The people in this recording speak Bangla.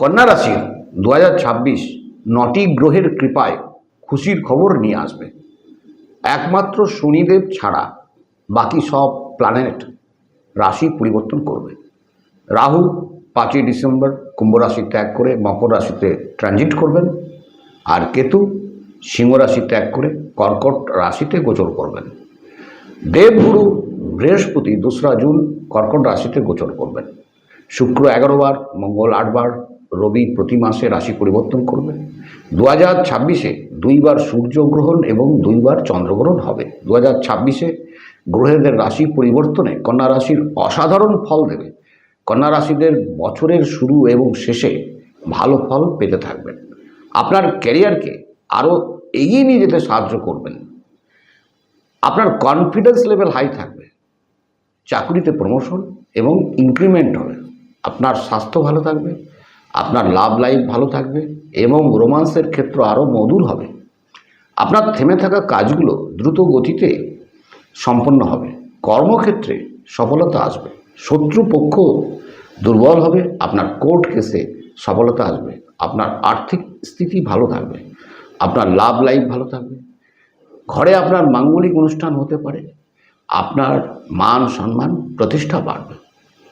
কন্যা রাশির দু নটি গ্রহের কৃপায় খুশির খবর নিয়ে আসবে। একমাত্র শনিদেব ছাড়া বাকি সব প্ল্যানেট রাশি পরিবর্তন করবে। রাহু পাঁচই ডিসেম্বর কুম্ভ রাশি ত্যাগ করে মকর রাশিতে ট্রানজিট করবেন আর কেতু সিংহ রাশি ত্যাগ করে কর্কট রাশিতে গোচর করবেন। দেবগুরু বৃহস্পতি, দোসরা জুন কর্কট রাশিতে গোচর করবেন। শুক্র এগারো বার, মঙ্গল আটবার রবি প্রতি মাসে রাশি পরিবর্তন করবে। দু হাজার ছাব্বিশে দুইবার সূর্যগ্রহণ এবং দুইবার চন্দ্রগ্রহণ হবে। দু হাজার ছাব্বিশে গ্রহেদের রাশি পরিবর্তনে কন্যা রাশির অসাধারণ ফল দেবে। কন্যা রাশিদের বছরের শুরু এবং শেষে ভালো ফল পেতে থাকবেন। আপনার ক্যারিয়ারকে আরও এগিয়ে নিয়ে যেতে সাহায্য করবেন। আপনার কনফিডেন্স লেভেল হাই থাকবে। চাকরিতে প্রমোশন এবং ইনক্রিমেন্ট হবে। আপনার স্বাস্থ্য ভালো থাকবে। আপনার লাভ লাইফ ভালো থাকবে এবং রোমান্সের ক্ষেত্র আরও মধুর হবে। আপনার থেমে থাকা কাজগুলো দ্রুত গতিতে সম্পন্ন হবে। কর্মক্ষেত্রে সফলতা আসবে। শত্রুপক্ষ দুর্বল হবে। আপনার কোর্ট কেসে সফলতা আসবে। আপনার আর্থিক স্থিতি ভালো থাকবে। আপনার লাভ লাইফ ভালো থাকবে। ঘরে আপনার মাঙ্গলিক অনুষ্ঠান হতে পারে। আপনার মান সম্মান, প্রতিষ্ঠা বাড়বে।